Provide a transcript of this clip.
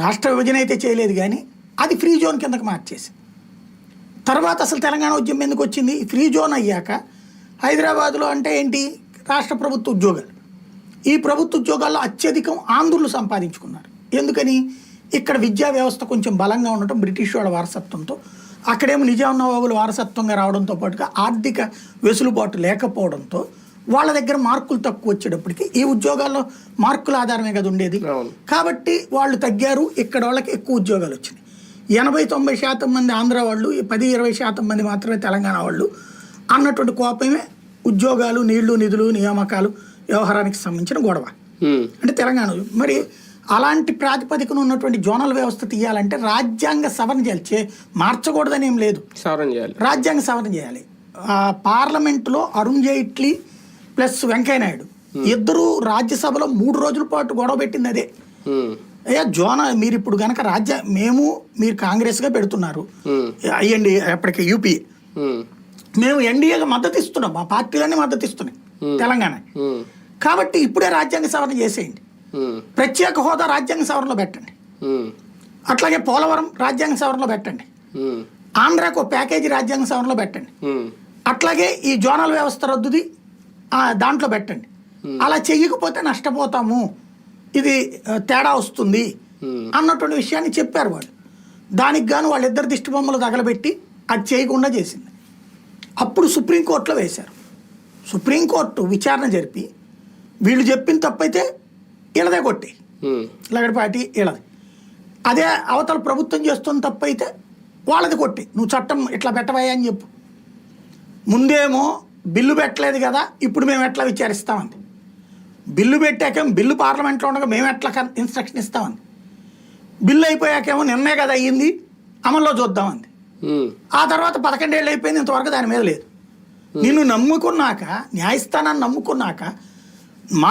రాష్ట్ర విభజన అయితే చేయలేదు కానీ అది ఫ్రీ జోన్ కిందకు మార్చేసింది. తర్వాత అసలు తెలంగాణ ఉద్యమం ఎందుకు వచ్చింది? ఫ్రీ జోన్ అయ్యాక హైదరాబాద్లో అంటే ఏంటి? రాష్ట్ర ప్రభుత్వ ఉద్యోగాలు. ఈ ప్రభుత్వ ఉద్యోగాల్లో అత్యధికం ఆంధ్రులు సంపాదించుకున్నారు. ఎందుకని? ఇక్కడ విద్యా వ్యవస్థ కొంచెం బలంగా ఉండటం బ్రిటిష్ వాళ్ళ వారసత్వంతో అక్కడేమో నిజాం నవాబులు వారసత్వంగా రావడంతో పాటుగా ఆర్థిక వెసులుబాటు లేకపోవడంతో వాళ్ళ దగ్గర మార్కులు తక్కువ వచ్చేటప్పటికి ఈ ఉద్యోగాల్లో మార్కుల ఆధారమే కదా ఉండేది. కాబట్టి వాళ్ళు తగ్గారు ఇక్కడ వాళ్ళకి ఎక్కువ ఉద్యోగాలు వచ్చినాయి. ఎనభై తొంభై శాతం మంది ఆంధ్ర వాళ్ళు ఈ పది ఇరవై శాతం మంది మాత్రమే తెలంగాణ వాళ్ళు అన్నటువంటి కోపమే ఉద్యోగాలు నీళ్ళు నిధులు నియామకాలు వ్యవహారానికి సంబంధించిన గొడవ. అంటే తెలంగాణ మరి అలాంటి ప్రాతిపదికన ఉన్నటువంటి జోనల్ వ్యవస్థ తీయాలంటే రాజ్యాంగ సవరణ చేయాలి. చే- మార్చకూడదని ఏం లేదు. సవరణ చేయాలి. రాజ్యాంగ సవరణ చేయాలి. పార్లమెంటులో అరుణ్ జైట్లీ ప్లస్ వెంకయ్యనాయుడు. ఇద్దరు రాజ్యసభలో మూడు రోజుల పాటు గొడవ పెట్టింది అదే. ఉమ్, అయ్యా జోన మీరు ఇప్పుడు గనక రాజ్య మేము మీరు కాంగ్రెస్గా పెడుతున్నారు. ఉమ్, అయ్యండి ఎప్పటికీ యూపీ. మేము ఎన్డీఏగా మద్దతు ఇస్తున్నాం మా పార్టీలన్నీ మద్దతు ఇస్తున్నాయి తెలంగాణ. కాబట్టి ఇప్పుడే రాజ్యాంగ సవరణ చేసేయండి. ప్రత్యేక హోదా రాజ్యాంగ సవరణలో పెట్టండి. అట్లాగే పోలవరం రాజ్యాంగ సవరణలో పెట్టండి. ఆంధ్రాకు ప్యాకేజీ రాజ్యాంగ సవరణలో పెట్టండి. అట్లాగే ఈ జోనల్ వ్యవస్థ రద్దుది దాంట్లో పెట్టండి. అలా చెయ్యకపోతే నష్టపోతాము. ఇది తేడా వస్తుంది అన్నటువంటి విషయాన్ని చెప్పారు వాళ్ళు. దానికి గాను వాళ్ళిద్దరు దిష్టి బొమ్మలు తగలబెట్టి అది చేయకుండా చేసింది. అప్పుడు సుప్రీంకోర్టులో వేశారు. సుప్రీంకోర్టు విచారణ జరిపి వీళ్ళు చెప్పిన తప్పైతే ఇళ్ళదే కొట్టి. లగడపాటి ఇళ్ళది అదే అవతల ప్రభుత్వం చేస్తున్న తప్పైతే వాళ్ళది కొట్టి. నువ్వు చట్టం ఇట్లా పెట్టవయ్యా అని చెప్పు. ముందేమో బిల్లు పెట్టలేదు కదా ఇప్పుడు మేము ఎట్లా విచారిస్తామంది బిల్లు పెట్టాకేమో బిల్లు పార్లమెంట్లో ఉండగా మేము ఎట్లా ఇన్స్ట్రక్షన్ ఇస్తామంది బిల్లు అయిపోయాకేమో నిన్నే కదా అయ్యింది అమల్లో చూద్దామంది ఆ తర్వాత పదకొండేళ్ళు అయిపోయింది ఇంతవరకు దాని మీద లేదు. నిన్ను నమ్ముకున్నాక న్యాయస్థానాన్ని నమ్ముకున్నాక మా